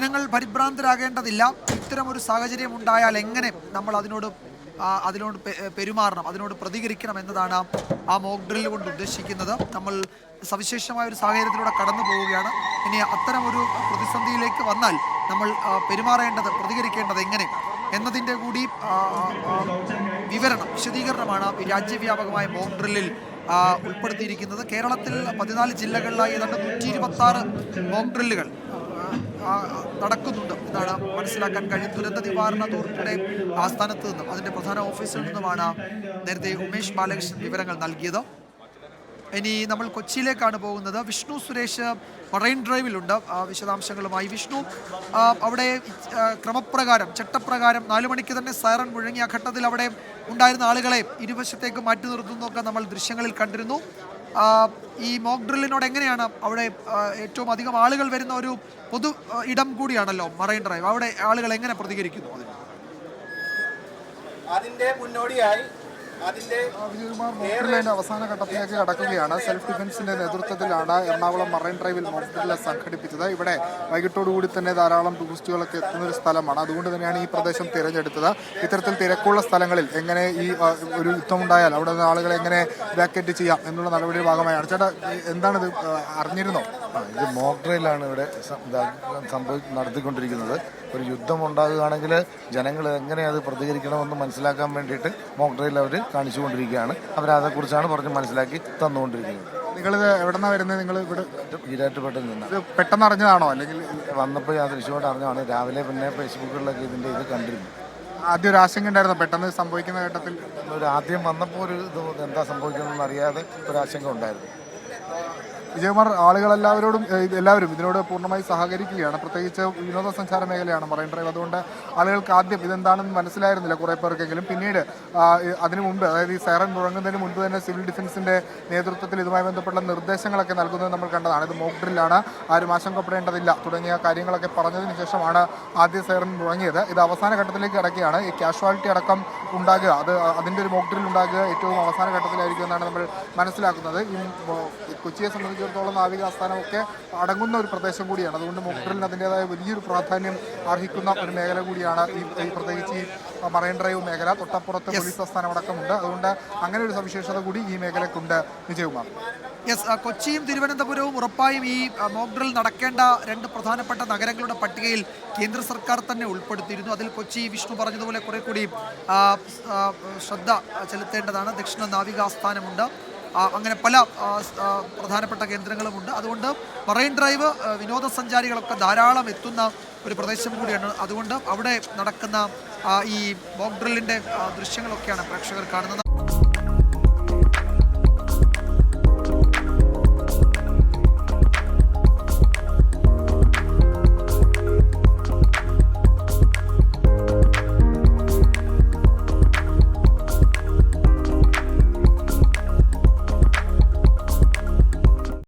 ജനങ്ങൾ പരിഭ്രാന്തരാകേണ്ടതില്ല. ഇത്തരമൊരു സാഹചര്യം ഉണ്ടായാൽ എങ്ങനെ നമ്മൾ അതിനോട് അതിനോട് പെരുമാറണം അതിനോട് പ്രതികരിക്കണം എന്നതാണ് ആ മോക്ക് ഡ്രിൽ കൊണ്ട് ഉദ്ദേശിക്കുന്നത്. നമ്മൾ സവിശേഷമായ ഒരു സാഹചര്യത്തിലൂടെ കടന്നു പോവുകയാണ്. ഇനി അത്തരം ഒരു പ്രതിസന്ധിയിലേക്ക് വന്നാൽ നമ്മൾ പെരുമാറേണ്ടത് പ്രതികരിക്കേണ്ടത് എങ്ങനെ എന്നതിന്റെ കൂടി വിവരണം വിശദീകരണമാണ് രാജ്യവ്യാപകമായ മോക്ക് ഡ്രില്ലിൽ ഉൾപ്പെടുത്തിയിരിക്കുന്നത്. കേരളത്തിൽ പതിനാല് ജില്ലകളിലായി ഏതാണ്ട് നൂറ്റി ഇരുപത്തി ആറ് മോക്ക് ഡ്രില്ലുകൾ നടക്കുന്നുണ്ട്. എന്നാണ് മനസ്സിലാക്കാൻ കഴിയും ദുരന്ത നിവാരണ അതോറിറ്റിയുടെ ആസ്ഥാനത്ത് നിന്നും അതിന്റെ പ്രധാന ഓഫീസിൽ നിന്നുമാണ് നേരത്തെ ഉമേഷ് ബാലകൃഷ്ണൻ വിവരങ്ങൾ നൽകിയത്. ഇനി നമ്മൾ കൊച്ചിയിലേക്കാണ് പോകുന്നത്. വിഷ്ണു സുരേഷ് മറൈൻ ഡ്രൈവിലുണ്ട്. വിശദാംശങ്ങളുമായി വിഷ്ണു. അവിടെ ക്രമപ്രകാരം ചട്ടപ്രകാരം നാലു മണിക്ക് തന്നെ സൈറൺ മുഴങ്ങിയ ഘട്ടത്തിൽ അവിടെ ഉണ്ടായിരുന്ന ആളുകളെ ഇരുവശത്തേക്ക് മാറ്റി നിർത്തുന്നതൊക്കെ നമ്മൾ ദൃശ്യങ്ങളിൽ കണ്ടിരുന്നു. ഈ മോക്ക് ഡ്രില്ലിനോട് എങ്ങനെയാണ് അവിടെ ഏറ്റവും അധികം ആളുകൾ വരുന്ന ഒരു പൊതു ഇടം കൂടിയാണല്ലോ മറൈൻ ഡ്രൈവ് അവിടെ ആളുകൾ എങ്ങനെ പ്രതികരിക്കുന്നു അതിന്? അതിന്റെ മുന്നോടിയായി വിജയകുമാർ അവസാന ഘട്ടത്തിലേക്ക് കടക്കുകയാണ്. സെൽഫ് ഡിഫൻസിന്റെ നേതൃത്വത്തിലാണ് എറണാകുളം മറൈൻ ഡ്രൈവിൽ മോക്ഡ്രില്ല് സംഘടിപ്പിച്ചത്. ഇവിടെ വൈകിട്ടോടുകൂടി തന്നെ ധാരാളം ടൂറിസ്റ്റുകളൊക്കെ എത്തുന്ന ഒരു സ്ഥലമാണ്. അതുകൊണ്ട് തന്നെയാണ് ഈ പ്രദേശം തിരഞ്ഞെടുത്തത്. ഇത്തരത്തിൽ തിരക്കുള്ള സ്ഥലങ്ങളിൽ എങ്ങനെ ഈ ഒരു യുദ്ധമുണ്ടായാൽ അവിടെ നിന്ന് ആളുകളെ എങ്ങനെ വാക്കേറ്റ് ചെയ്യാം എന്നുള്ള നടപടിയുടെ ഭാഗമായാണ്. ചേട്ടാ എന്താണിത്? അറിഞ്ഞിരുന്നോ? ആ, ഇത് മോക്ക് ഡ്രൈലാണ് ഇവിടെ സം- നടത്തിക്കൊണ്ടിരിക്കുന്നത്. ഒരു യുദ്ധം ഉണ്ടാകുകയാണെങ്കിൽ ജനങ്ങൾ എങ്ങനെ അത് പ്രതികരിക്കണമെന്ന് മനസ്സിലാക്കാൻ വേണ്ടിയിട്ട് മോക്ക് ഡ്രൈൽ അവർ കാണിച്ചുകൊണ്ടിരിക്കുകയാണ്. അവരതേക്കുറിച്ചാണ് പറഞ്ഞ് മനസ്സിലാക്കി തന്നുകൊണ്ടിരിക്കുന്നത്. നിങ്ങളിത് എവിടെന്നാ വരുന്നത്? നിങ്ങൾ ഇവിടെ ഈരാറ്റുപേട്ടിൽ നിന്ന് ഇത് പെട്ടെന്ന് അറിഞ്ഞതാണോ? അല്ലെങ്കിൽ വന്നപ്പോൾ ഞാൻ തൃശ്ശൂരോട് അറിഞ്ഞതാണ്. രാവിലെ പിന്നെ ഫേസ്ബുക്കിലൊക്കെ ഇതിന്റെ ഇത് കണ്ടിരുന്നു. ആദ്യം ഒരു ആശങ്ക ഉണ്ടായിരുന്നു. പെട്ടെന്ന് സംഭവിക്കുന്ന ഘട്ടത്തിൽ ഒരു ആദ്യം വന്നപ്പോൾ ഒരു ഇത് എന്താ സംഭവിക്കുന്നതെന്ന് അറിയാതെ ഒരു ആശങ്ക ഉണ്ടായിരുന്നു. വിജയകുമാർ ആളുകളെല്ലാവരോടും എല്ലാവരും ഇതിനോട് പൂർണമായി സഹകരിക്കുകയാണ്. പ്രത്യേകിച്ച് വിനോദസഞ്ചാര മേഖലയാണ് മറൈൻ ഡ്രൈവ് അതുകൊണ്ട് ആളുകൾക്ക് ആദ്യം ഇതെന്താണെന്ന് മനസ്സിലായിരുന്നില്ല കുറേ പേർക്കെങ്കിലും. പിന്നീട് അതിനു മുമ്പ് അതായത് ഈ സൈറൻ മുഴങ്ങുന്നതിന് മുൻപ് തന്നെ സിവിൽ ഡിഫൻസിന്റെ നേതൃത്വത്തിൽ ഇതുമായി ബന്ധപ്പെട്ട നിർദ്ദേശങ്ങളൊക്കെ നൽകുന്നത് നമ്മൾ കണ്ടതാണ്. ഇത് മോക്ക് ഡ്രില്ലാണ്. ആരും ആശങ്കപ്പെടേണ്ടതില്ല. തുടങ്ങിയ കാര്യങ്ങളൊക്കെ പറഞ്ഞതിന് ശേഷമാണ് ആദ്യ സൈറൻ തുടങ്ങിയത് ഇത് അവസാന ഘട്ടത്തിലേക്ക് കിടക്കുകയാണ്. ഈ കാഷ്വാലിറ്റി അടക്കം ഉണ്ടാകുക അത് അതിന്റെ ഒരു മോക്ക് ഡ്രിൽ ഉണ്ടാകുക ഏറ്റവും അവസാന ഘട്ടത്തിലായിരിക്കും എന്നാണ് നമ്മൾ മനസ്സിലാക്കുന്നത്. ഈ കൊച്ചിയെ ഈ സംബന്ധിച്ചിടത്തോളം നാവിക ആസ്ഥാനമൊക്കെ അടങ്ങുന്ന ഒരു പ്രദേശം കൂടിയാണ്. അതുകൊണ്ട് മോക്ക് ഡ്രില്ലിന് അതിന്റെതായ വലിയൊരു പ്രാധാന്യം അർഹിക്കുന്ന ഒരു മേഖല കൂടിയാണ് ഈ പ്രത്യേകിച്ച് ഈ മറൈൻ ഡ്രൈവ് മേഖല. തൊട്ടപ്പുറത്ത് പോലീസ് ആസ്ഥാനം അടക്കമുണ്ട് അതുകൊണ്ട് അങ്ങനെ ഒരു സവിശേഷത കൂടി ഈ മേഖലക്കുണ്ട്. വിജയകുമാർ. യെസ് കൊച്ചിയും തിരുവനന്തപുരവും ഉറപ്പായും ഈ മോക്ഡ്രിൽ മോക്ക് ഡ്രിൽ നടക്കേണ്ട രണ്ട് പ്രധാനപ്പെട്ട നഗരങ്ങളുടെ പട്ടികയിൽ കേന്ദ്ര സർക്കാർ തന്നെ ഉൾപ്പെടുത്തിയിരുന്നു. അതിൽ കൊച്ചി വിഷ്ണു പറഞ്ഞതുപോലെ കുറെ കൂടി ശ്രദ്ധ ചെലുത്തേണ്ടതാണ്. ദക്ഷിണ നാവികാസ്ഥാനമുണ്ട്. അങ്ങനെ പല പ്രധാനപ്പെട്ട കേന്ദ്രങ്ങളുമുണ്ട്. അതുകൊണ്ട് മറൈൻ ഡ്രൈവ് വിനോദസഞ്ചാരികളൊക്കെ ധാരാളം എത്തുന്ന ഒരു പ്രദേശം കൂടിയാണ്. അതുകൊണ്ട് അവിടെ നടക്കുന്ന ഈ മോക്ക് ഡ്രില്ലിന്റെ ദൃശ്യങ്ങളൊക്കെയാണ് പ്രേക്ഷകർ കാണുന്നത്.